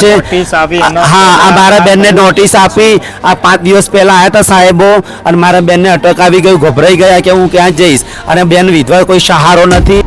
છે. હા આ મારા બેનને નોટિસ આપી. આ પાંચ દિવસ પહેલા આવ્યા હતા સાહેબો અને મારા બેનને અટક આવી ગયું ગભરાઈ ગયા કે હું ક્યાં જઈશ. અને બેન વિધવા કોઈ સહારો નથી.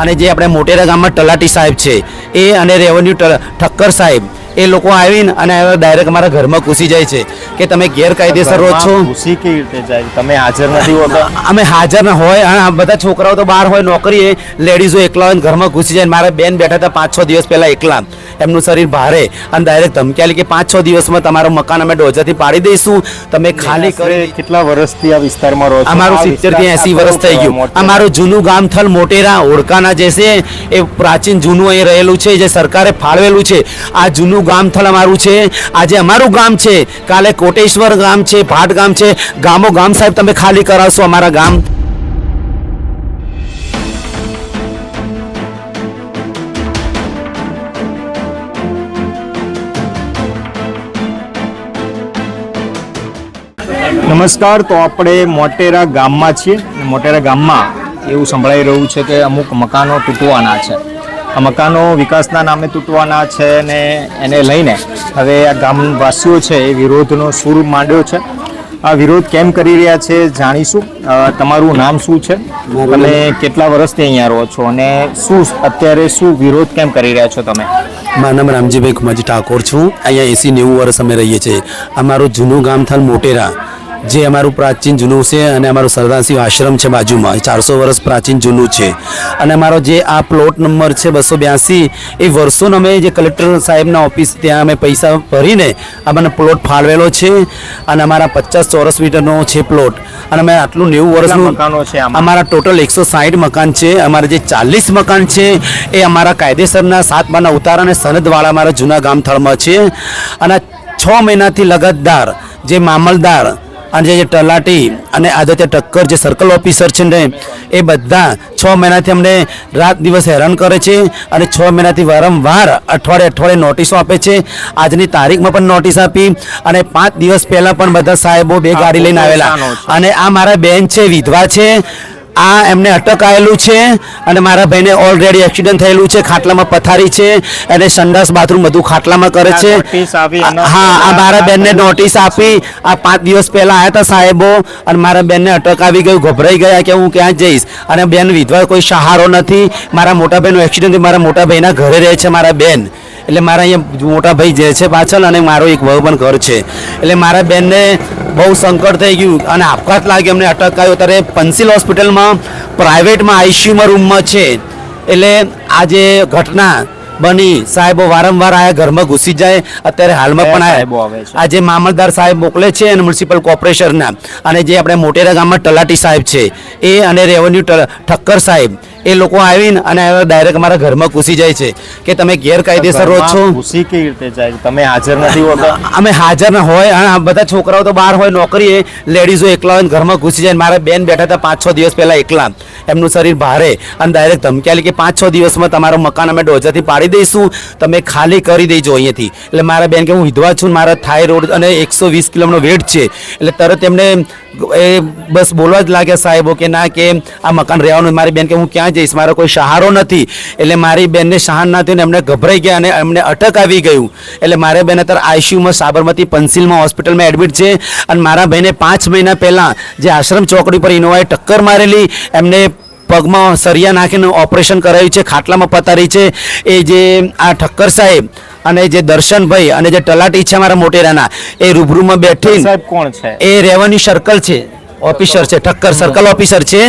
અને જે આપણે મોટેરા ગામમાં તલાટી સાહેબ છે એ અને રેવન્યુ ઠક્કર સાહેબ એ લોકો આવીને અને ડાયરેક્ટ મારા ઘરમાં ઘૂસી જાય છે કે તમે ગેરકાયદેસર રહો છો. ઘૂસી કેવી રીતે જાય? તમે હાજર નથી હોતા? અમે હાજર ના હોય અને બધા છોકરાઓ તો બહાર હોય નોકરીએ લેડીઝો એકલા હોય ઘરમાં ઘૂસી જાય મારા બેન બેઠા હતા પાંચ છ દિવસ પહેલા એકલા. એમનું શરીર ભારે અને ડાયરેક્ટ ધમકી આલી કે પાંચ છ દિવસમાં તમારું મકાન અમે ડોજાથી પાડી દઈશું. તમે ખાલી કરી કેટલા વર્ષથી આ વિસ્તારમાં રહો અમારું સિત્તેરથી એસી વર્ષ થઈ ગયું. અમારું જૂનું ગામ થલ મોટેરા ઓળકાના જે છે એ પ્રાચીન જૂનું અહીં રહેલું છે જે સરકારે ફાળવેલું છે. આ જૂનું ગામ થલ અમારું છે. આજે અમારું ગામ છે. કાલે કોટેશ્વર ગામ છે, ભાટ ગામ છે. ગામો ગામ સાહેબ તમે ખાલી કરાવશો અમારા ગામ. નમસ્કાર, તો આપણે મોટેરા ગામમાં છીએ. મોટેરા ગામમાં એવું સંભળાઈ રહ્યું છે કે અમુક મકાનો તૂટવાના છે. આ મકાનો વિકાસના નામે તૂટવાના છે ને એને લઈને હવે આ ગામવાસીઓ છે એ વિરોધનો સૂર માંડ્યો છે. આ વિરોધ કેમ કરી રહ્યા છે જાણીશું. તમારું નામ શું છે? તમે કેટલા વર્ષથી અહીંયા રહો છો અને શું અત્યારે શું વિરોધ કેમ કરી રહ્યા છો તમે? મારું નામ રામજીભાઈ કુમારજી ઠાકોર છું. અહીંયા એસી નેવું વર્ષ અમે રહીએ છીએ. અમારું જૂનું ગામ થલ મોટેરા. જે અમારું પ્રાચીન જૂનું છે અને અમારું સરદારસિંહ આશ્રમ છે બાજુમાં. ચારસો વર્ષ પ્રાચીન જૂનું છે. અને અમારો જે આ પ્લોટ નંબર છે બસો બ્યાસી એ વર્ષોનો અમે જે કલેક્ટર સાહેબના ઓફિસ ત્યાં અમે પૈસા ભરીને અમને પ્લોટ ફાળવેલો છે અને અમારા પચાસ ચોરસ મીટરનો છે પ્લોટ અને અમે આટલું નેવું વર્ષ વર્ષનું મકાનો છે અમારા ટોટલ એકસો સાઠ મકાન છે. અમારા જે ચાલીસ મકાન છે એ અમારા કાયદેસરના સાત માના ઉતાર અને સનદવાળા અમારા જૂના ગામથળમાં છે. અને છ મહિનાથી લગતદાર જે મામલદાર અને જે તલાટી અને આદિત્ય ટક્કર જે સર્કલ ઓફિસર છે ને એ બધા છ મહિનાથી અમને રાત દિવસ હેરાન કરે છે અને છ મહિનાથી વારંવાર અઠવાડિયે અઠવાડિયે નોટિસો આપે છે. આજની તારીખમાં પણ નોટિસ આપી અને પાંચ દિવસ પહેલાં પણ બધા સાહેબો બે ગાડી લઈને આવેલા. અને આ મારા બેન છે વિધવા છે. આ એમને અટકાયેલું છે અને મારા ભાઈને ઓલરેડી એક્સિડન્ટ થયેલું છે ખાટલામાં પથારી છે અને સંડાસ બાથરૂમ બધું ખાટલામાં કરે છે. હા આ મારા બેનને નોટિસ આપી. આ પાંચ દિવસ પહેલાં આવ્યા હતા સાહેબો અને મારા બેનને અટક આવી ગયું ગભરાઈ ગયા કે હું ક્યાં જઈશ? અને બેન વિધવા કોઈ સહારો નથી. મારા મોટા ભાઈનું એક્સિડન્ટ. મારા મોટા ભાઈના ઘરે રહે છે મારા બેન. એટલે મારા અહીંયા મોટા ભાઈ જે છે પાછળ અને મારો એક વહુ પણ ઘર છે. એટલે મારા બેનને બહુ સંકટ થઈ ગયું અને આપઘાત લાગી અમને અટકાયો ત્યારે પંસિલ હોસ્પિટલમાં પ્રાઇવેટમાં આઈસીયુમાં રૂમમાં છે. એટલે આ જે ઘટના બની સાહેબો વારંવાર આયા ઘરમાં ઘૂસી જાય. અત્યારે હાલમાં પણ આયા. આવે આ જે મામલદાર સાહેબ મોકલે છે અને મ્યુનિસિપલ કોર્પોરેશનના. અને જે આપણે મોટેરા ગામમાં તલાટી સાહેબ છે એ અને રેવન્યુ ઠક્કર સાહેબ એ લોકો આવીને અને ડાયરેક્ટ મારા ઘરમાં ઘૂસી જાય છે કે તમે ગેરકાયદેસર રહો છો. ઘૂસી કેવી રીતે જાય તમે હાજર નથી હોતા? અમે હાજર ના હોય અને આ બધા છોકરાઓ તો બહાર હોય નોકરીએ લેડીઝો એકલા હોય ઘરમાં ઘૂસી જાય મારા બેન બેઠા હતા પાંચ છ દિવસ પહેલા એકલા. એમનું શરીર ભારે અને ડાયરેક્ટ ધમકી કે પાંચ છ દિવસમાં તમારું મકાન અમે ડોજાથી પાડી દઈશું. તમે ખાલી કરી દેજો અહીંયાથી. એટલે મારા બેન કે હું વિધવા છું મારા મારા થાઇરોઇડ અને એકસો વીસ કિલોનો વેટ છે. એટલે તરત એમને એ બસ બોલવા જ લાગ્યા સાહેબો કે ના કે આ મકાન રહેવાનું મારી બેન કે હું ક્યાં જઈશ? મારો કોઈ સહારો નથી. એટલે મારી બેનને સહાન ના થયું એમને ગભરાઈ ગયા અને એમને અટક આવી ગયું. એટલે મારે બેન અત્યારે આઈસીયુમાં સાબરમતી પંસિલમાં હોસ્પિટલમાં એડમિટ છે અને મારા ભાઈને પાંચ મહિના પહેલાં જે આશ્રમ ચોકડી પર ઇનોવાએ ટક્કર મારેલી, એમને પગમાં સરિયા નાખીને ઓપરેશન કરાયું છે, ખાટલામાં પતારી છે. એ જે આ ઠક્કર સાહેબ અને જે દર્શનભાઈ અને જે તલાટી છે મારા મોટેરાના એ રૂબરૂમાં બેઠી સાહેબ કોણ છે? એ રેવન્યુ સર્કલ છે. ઓફિસર છે ઠક્કર સર્કલ ઓફિસર છે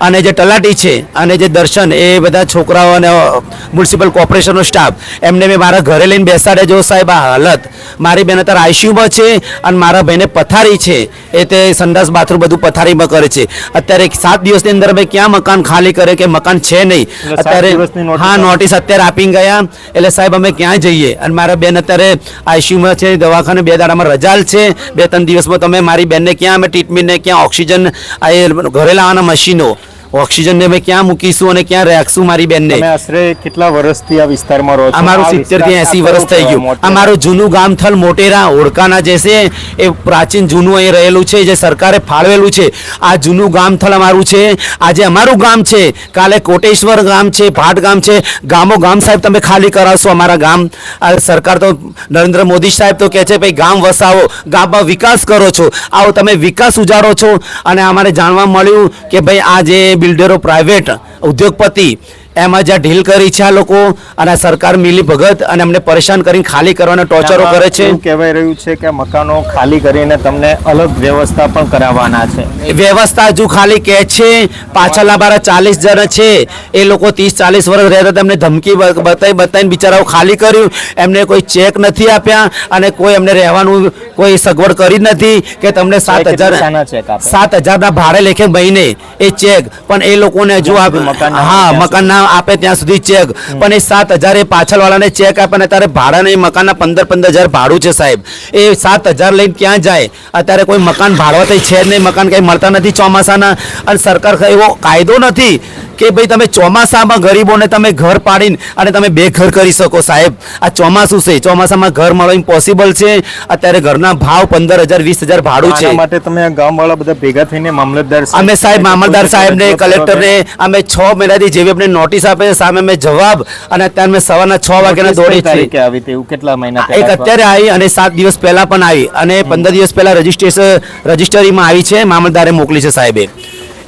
અને જે તલાટી છે અને જે દર્શન એ બધા છોકરાઓ અને મ્યુનિસિપલ કોર્પોરેશનનો સ્ટાફ. એમને મેં મારા ઘરે લઈને બેસાડે જો સાહેબ આ હાલત. મારી બેન અત્યારે આઈસીયુમાં છે અને મારા ભાઈને પથારી છે. એ તે સંડાસ બાથરૂમ બધું પથારીમાં કરે છે. અત્યારે સાત દિવસની અંદર મેં ક્યાં મકાન ખાલી કરે કે મકાન છે નહીં? અત્યારે હા નોટિસ અત્યારે આપી ગયા. એટલે સાહેબ અમે ક્યાં જઈએ? અને મારા બેન અત્યારે આઈસીયુમાં છે દવાખાને બે દાડામાં રજાલ છે. બે ત્રણ દિવસમાં તમે મારી બેનને ક્યાં અમે ટ્રીટમેન્ટને ક્યાં ઓક્સિજન આ ઘરે લાવવાના મશીનો ઓક્સિજન ને અમે ક્યાં મૂકીશું અને ક્યાં રાખશું મારી બેનને? આશરે કેટલા વર્ષથી આ વિસ્તારમાં રહો અમારું સિત્તેરથી એસી વર્ષ થઈ ગયું. અમારું જૂનું ગામ થલ મોટેરા ઓળકાના જે છે એ પ્રાચીન જૂનું અહીં રહેલું છે જે સરકારે ફાળવેલું છે. આ જૂનું ગામ થલ અમારું છે. આજે અમારું ગામ છે. કાલે કોટેશ્વર ગામ છે ભાટ ગામ છે. ગામો ગામ સાહેબ તમે ખાલી કરાવશો અમારા ગામ. આ સરકાર તો નરેન્દ્ર મોદી સાહેબ તો કહે છે ભાઈ ગામ વસાવો ગામમાં વિકાસ કરો છો. આવો તમે વિકાસ ઉજારો છો. અને અમારે જાણવા મળ્યું કે ભાઈ આ જે બિલ્ડરો પ્રાઇવેટ ઉદ્યોગપતિ એમાં જ્યાં ઢીલ કરી છે આ લોકો અને સરકાર મિલી ભગત અને અમને પરેશાન કરીને ખાલી કરવાના ટોર્ચરો કરે છે. કહેવાય રહ્યું છે કે મકાનો ખાલી કરીને તમને અલગ વ્યવસ્થા પણ કરાવવાના છે. વ્યવસ્થા હજુ ખાલી કે છે પાછળના બારા ચાલીસ જણ છે. એ લોકો ત્રીસ ચાલીસ વર્ષ રહેતા તેમને ધમકી બતાવી બતાવીને બિચારાઓ ખાલી કર્યું. એમને કોઈ ચેક નથી આપ્યા અને કોઈ એમને રહેવાનું કોઈ સગવડ કરી નથી કે તમને સાત હજાર? સાત હજારના ભાડે લેખે મહિને એ ચેક. પણ એ લોકોને હજુ હા આપે ત્યાં મકાન ના આપે ત્યાં સુધી ચેક પણ એ સાત હજાર એ પાછળવાળાને ચેક આપે ને અત્યારે ભાડા નહીં મકાનના પંદર પંદર હજાર ભાડું છે સાહેબ. એ સાત હજાર લઈને ક્યાં જાય? અત્યારે કોઈ મકાન ભાડવા તો છે જ નહીં મકાન કંઈ મળતા નથી ચોમાસાના. અને સરકાર એવો કાયદો નથી કે ભાઈ તમે ચોમાસામાં ગરીબોને તમે ઘર પાડીને અને તમે બે ઘર કરી શકો સાહેબ. આ ચોમાસું છે ચોમાસામાં ઘર મળવું ઇમ્પોસિબલ છે. અત્યારે ઘરના ભાવ પંદર હજાર વીસ હજાર ભાડું છે. માટે તમે ગામવાળા બધા ભેગા થઈને મામલતદાર અમે સાહેબ મામલદાર સાહેબને કલેક્ટરને અમે છ મહિનાથી જેવી અમને નોટિસ આપે છે સામે મેં જવાબ અને અત્યારે મેં સવારના છ વાગ્યાના દોડી છે. તારીખે આવી કેટલા મહિના એક અત્યારે આવી અને સાત દિવસ પહેલા પણ આવી અને પંદર દિવસ પહેલા રજીસ્ટ્રેશન રજીસ્ટરીમાં આવી છે મામલદારે મોકલી છે સાહેબે.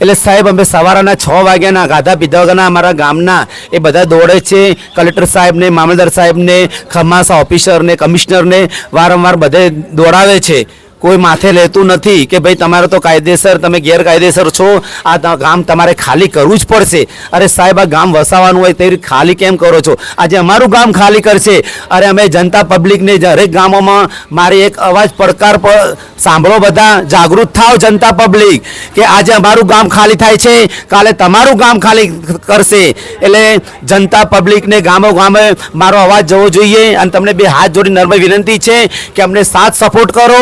એટલે સાહેબ અમે સવારના છ વાગ્યાના ગાધા પીધા વગરના અમારા ગામના એ બધા દોડે છે. કલેક્ટર સાહેબને મામલદાર સાહેબને ખમાસા ઓફિસરને કમિશનરને વારંવાર બધે દોડાવે છે. કોઈ માથે લેતું નથી કે ભાઈ તમારે તો કાયદેસર, તમે ગેરકાયદેસર છો. આ ગામ તમારે ખાલી કરવું જ પડશે. અરે સાહેબ, આ ગામ વસાવાનું હોય તે ખાલી કેમ કરો છો? આજે અમારું ગામ ખાલી કરશે. અરે અમે જનતા પબ્લિકને દરેક ગામોમાં મારી એક અવાજ પડકાર પર સાંભળો બધા. જાગૃત થાવ જનતા પબ્લિક કે આજે અમારું ગામ ખાલી થાય છે. કાલે તમારું ગામ ખાલી કરશે. એટલે જનતા પબ્લિકને ગામો ગામે મારો અવાજ જવો જોઈએ. અને તમને બે હાથ જોડી નર્મ વિનંતી છે કે અમને સાથ સપોર્ટ કરો.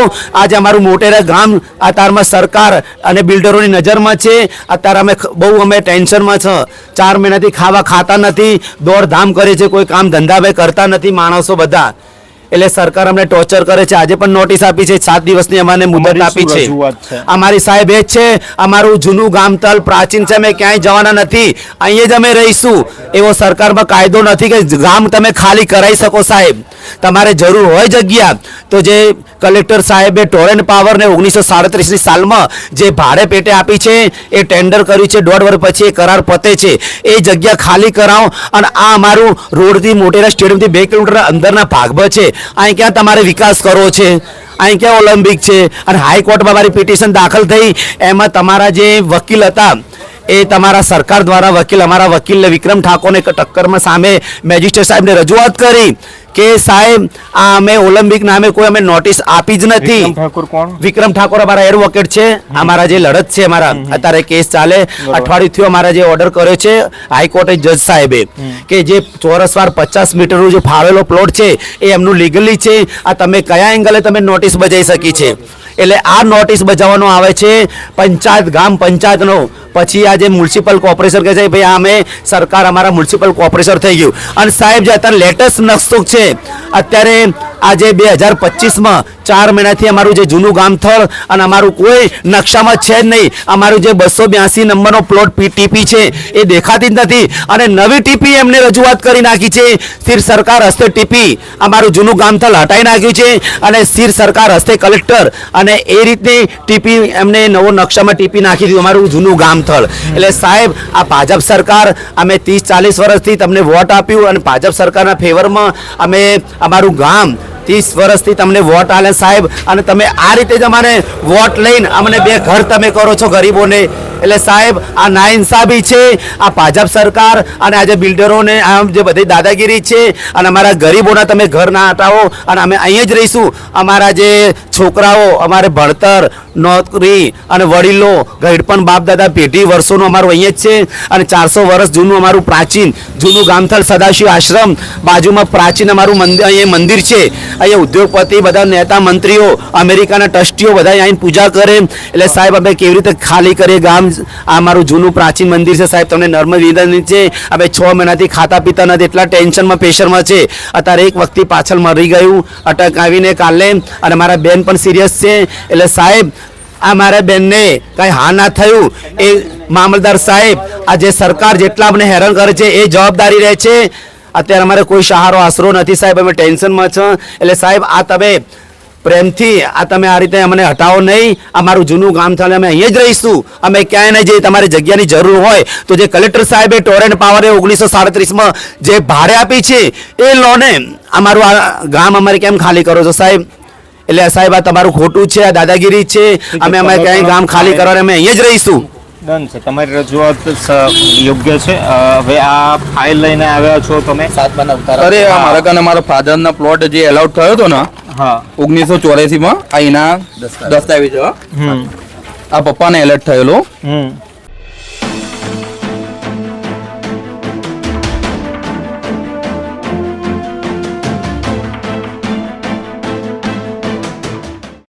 આજે અમારું મોટેરા ગામ અત્યારમાં સરકાર અને બિલ્ડરોની નજરમાં છે. અત્યારે અમે બહુ અમે ટેન્શનમાં છે. ચાર મહિનાથી ખાવા ખાતા નથી. દોડધામ કરે છે, કોઈ કામ ધંધા ભાઈ કરતા નથી, માણસો બધા. એટલે સરકાર અમને ટોર્ચર કરે છે. આજે પણ નોટિસ આપી છે. સાત દિવસની અમારે મુદત આપી છે. છે? અમારી સાહેબ એ જ છે. અમારું જૂનું ગામતલ પ્રાચીન છે. અમે ક્યાંય જવાના નથી. અહીંયા જ અમે રહીશું. એવો સરકારમાં કાયદો નથી કે ગામ તમે ખાલી કરાવી શકો સાહેબ. તમારે જરૂર હોય જગ્યા તો જે કલેક્ટર સાહેબે ટોરેન્ટ પાવરને ઓગણીસો સાડત્રીસની સાલમાં જે ભાડે પેટે આપી છે એ ટેન્ડર કર્યું છે. દોઢ વર્ષ પછી એ કરાર પતે છે. એ જગ્યા ખાલી કરાવો. અને આ અમારું રોડથી મોટેરા સ્ટેડિયમથી બે કિલોમીટર અંદરના ભાગમાં છે. અહીં ક્યાં તમારે વિકાસ કરવો છે? અહીં ક્યાં ઓલિમ્પિક છે? અને હાઈકોર્ટમાં મારી પિટિશન દાખલ થઈ. એમાં તમારા જે વકીલ હતા એ તમારા સરકાર દ્વારા વકીલ અમારા વકીલ વિક્રમ ઠાકોરને ટક્કરમાં સામે મેજિસ્ટ્રેટ સાહેબને રજૂઆત કરી કે સાહેબ આ અમે ઓલિમ્પિક નામે કોઈ અમે નોટિસ આપી જ નથી. વિક્રમ ઠાકોર કોણ? વિક્રમ ઠાકોર અમારા એડવોકેટ છે. અમારા જે લડત છે અમારા અત્યારે કેસ ચાલે. અઠવાડિયું થયું અમારા જે ઓર્ડર કર્યો છે હાઈકોર્ટે જજ સાહેબે કે જે ચોરસવાર પચાસ મીટરનો જે ફાળેલો પ્લોટ છે એ એમનું લીગલી છે. આ તમે કયા એંગલે તમે નોટિસ બજાવી શકી છે? એટલે આ નોટિસ બજાવવાનો આવે છે પંચાયત ગામ પંચાયતનો. પછી આ જે મ્યુનિસિપલ કોર્પોરેશન કહે છે ભાઈ અમે સરકાર અમારા મ્યુનિસિપલ કોર્પોરેશન થઈ ગયું. અને સાહેબ જે અત્યારે લેટેસ્ટ નકશો છે, અત્યારે આજે બે હજાર પચીસમાં ચાર મહિનાથી અમારું જે જૂનું ગામ થળ અને અમારું કોઈ નકશામાં છે જ નહીં. અમારું જે બસો બ્યાસી નંબરનો પ્લોટ ટીપી છે, એ દેખાતી જ નથી. અને નવી ટીપી એમને રજૂઆત કરી નાખી છે. સ્થિર સરકાર હસ્તે ટીપી અમારું જૂનું ગામ થળ હટાઈ નાખ્યું છે અને સ્થિર સરકાર હસ્તે કલેક્ટર અને એ રીતની ટીપી એમને નવો નકશામાં ટીપી નાખી દીધું અમારું જૂનું ગામ થળ. એટલે સાહેબ, આ ભાજપ સરકાર અમે ત્રીસ ચાલીસ વર્ષથી તમને વોટ આપ્યું અને ભાજપ સરકારના ફેવરમાં અમે અમારું ગામ ત્રીસ વર્ષથી તમને વોટ આલે સાહેબ અને તમે આ રીતે જ અમારે વોટ લઈને અમને બે ઘર તમે કરો છો ગરીબોને. એટલે સાહેબ, આ નાઇન્સાફી છે, આ ભાજપ સરકાર અને આજે બિલ્ડરોને આમ જે બધી દાદાગીરી છે અને અમારા ગરીબોના તમે ઘર ના હટાવો અને અમે અહીં જ રહીશું. અમારા જે છોકરાઓ, અમારે ભણતર, નોકરી અને વડીલો ગઈડપણ બાપ દાદા પેઢી વર્ષોનું અમારું અહીંયા જ છે અને ચારસો વર્ષ જૂનું અમારું પ્રાચીન, જૂનું ગામથલ સદાશિવ આશ્રમ, બાજુમાં પ્રાચીન અમારું મંદિર અહીંયા મંદિર છે. અહીંયા ઉદ્યોગપતિ, બધા નેતા મંત્રીઓ, અમેરિકાના ટ્રસ્ટીઓ બધા અહીં પૂજા કરે. એટલે સાહેબ, અમે કેવી રીતે ખાલી કરીએ ગામ આ મારું જૂનું પ્રાચીન મંદિર છે સાહેબ, તમને નર્મદ વિનંતી છે હવે છ મહિનાથી ખાતા પીતા નથી, એટલા ટેન્શનમાં, પ્રેશરમાં છે. અત્યારે એક વખત પાછળ મરી ગયું, અટક આવીને કાલે, અને મારા બેન પણ સિરિયસ છે. એટલે સાહેબ, આ મારા બેનને કાંઈ હા ના થયું. એ મામલદાર સાહેબ, આ જે સરકાર જેટલા અમને હેરાન કરે છે, એ જવાબદારી રહે છે. અત્યારે અમારે કોઈ સહારો, આશરો નથી સાહેબ, અમે ટેન્શનમાં છો. એટલે સાહેબ, આ તમે પ્રેમથી આ તમે આ રીતે અમને હટાવો નહીં. આ મારું જૂનું ગામ થાય અમે અહીંયા જ રહીશું. અમે ક્યાંય નહીં જઈએ તમારી જગ્યાની જરૂર હોય. તો જે કલેક્ટર સાહેબે ટોરેન્ટ પાવરે ઓગણીસો સાડત્રીસમાં જે ભાડે આપી છે એ લોને અમારું આ ગામ અમારે કેમ ખાલી કરો છો સાહેબ? એટલે સાહેબ આ તમારું ખોટું છે આ દાદાગીરી છે. અમે અમે ક્યાંય ગામ ખાલી કરવા અમે અહીંયા જ રહીશું. ડન છે. તમારી રજૂઆત યોગ્ય છે. હવે આ ફાઇલ લઈને આવ્યા છો તમે. અરે આ મારા કારણે મારા ફાધરના પ્લોટ જે એલાઉડ થયો હતો ને હા ઓગણીસો ચોર્યાસી માં આ દસ્તાવેજ. આ પપ્પાને એલર્ટ થયેલો.